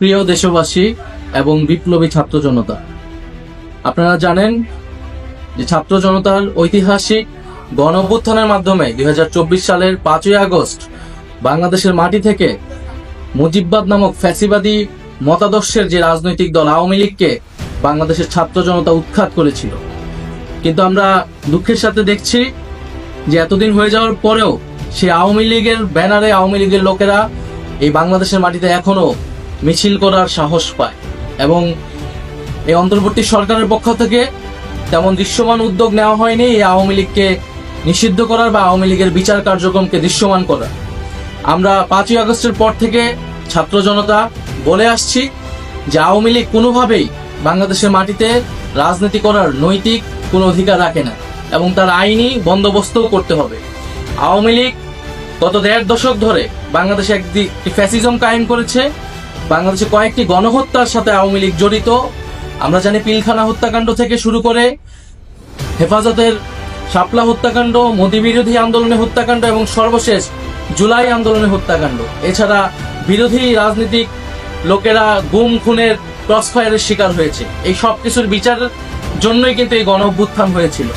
প্রিয় দেশবাসী এবং বিপ্লবী ছাত্র জনতা, আপনারা জানেন যে ছাত্র জনতার ঐতিহাসিক গণ অভ্যুত্থানের মাধ্যমে দুই হাজার চব্বিশ সালের পাঁচই আগস্ট বাংলাদেশের মাটি থেকে মুজিববাদ নামক ফ্যাসিবাদী মতাদর্শের যে রাজনৈতিক দল আওয়ামী লীগকে বাংলাদেশের ছাত্র জনতা উৎখাত করেছিল। কিন্তু আমরা দুঃখের সাথে দেখছি যে এতদিন হয়ে যাওয়ার পরেও সেই আওয়ামী লীগের ব্যানারে আওয়ামী লীগের লোকেরা এই বাংলাদেশের মাটিতে এখনও মিছিল করার সাহস পায় এবং এই অন্তর্বর্তী সরকারের পক্ষ থেকে তেমন দৃশ্যমান উদ্যোগ নেওয়া হয়নি এই আওয়ামী লীগকে নিষিদ্ধ করার বা আওয়ামী লীগের বিচার কার্যক্রমকে দৃশ্যমান করার। আমরা পাঁচই আগস্টের পর থেকে ছাত্র জনতা বলে আসছি যে আওয়ামী লীগ কোনোভাবেই বাংলাদেশের মাটিতে রাজনীতি করার নৈতিক কোনো অধিকার রাখে না এবং তার আইনি বন্দোবস্তও করতে হবে। আওয়ামী লীগ গত দেড় দশক ধরে বাংলাদেশে একটি ফ্যাসিজম কায়েম করেছে বাংলাদেশে কয়েকটি গণহত্যার সাথে আওয়ামী লীগ জড়িত। আমরা জানি পিলখানা হত্যাকাণ্ড থেকে শুরু করে হেফাজতের শাপলা হত্যাকাণ্ড, মোদী বিরোধী আন্দোলনে হত্যাকাণ্ড এবং সর্বশেষ জুলাই আন্দোলনে হত্যাকাণ্ড। এছাড়া বিরোধী রাজনীতিক লোকেরা গুম, খুনের, ক্রসফায়ারের শিকার হয়েছে। এই সব কিছুর বিচারের জন্যই কিন্তু এই গণ হয়েছিল।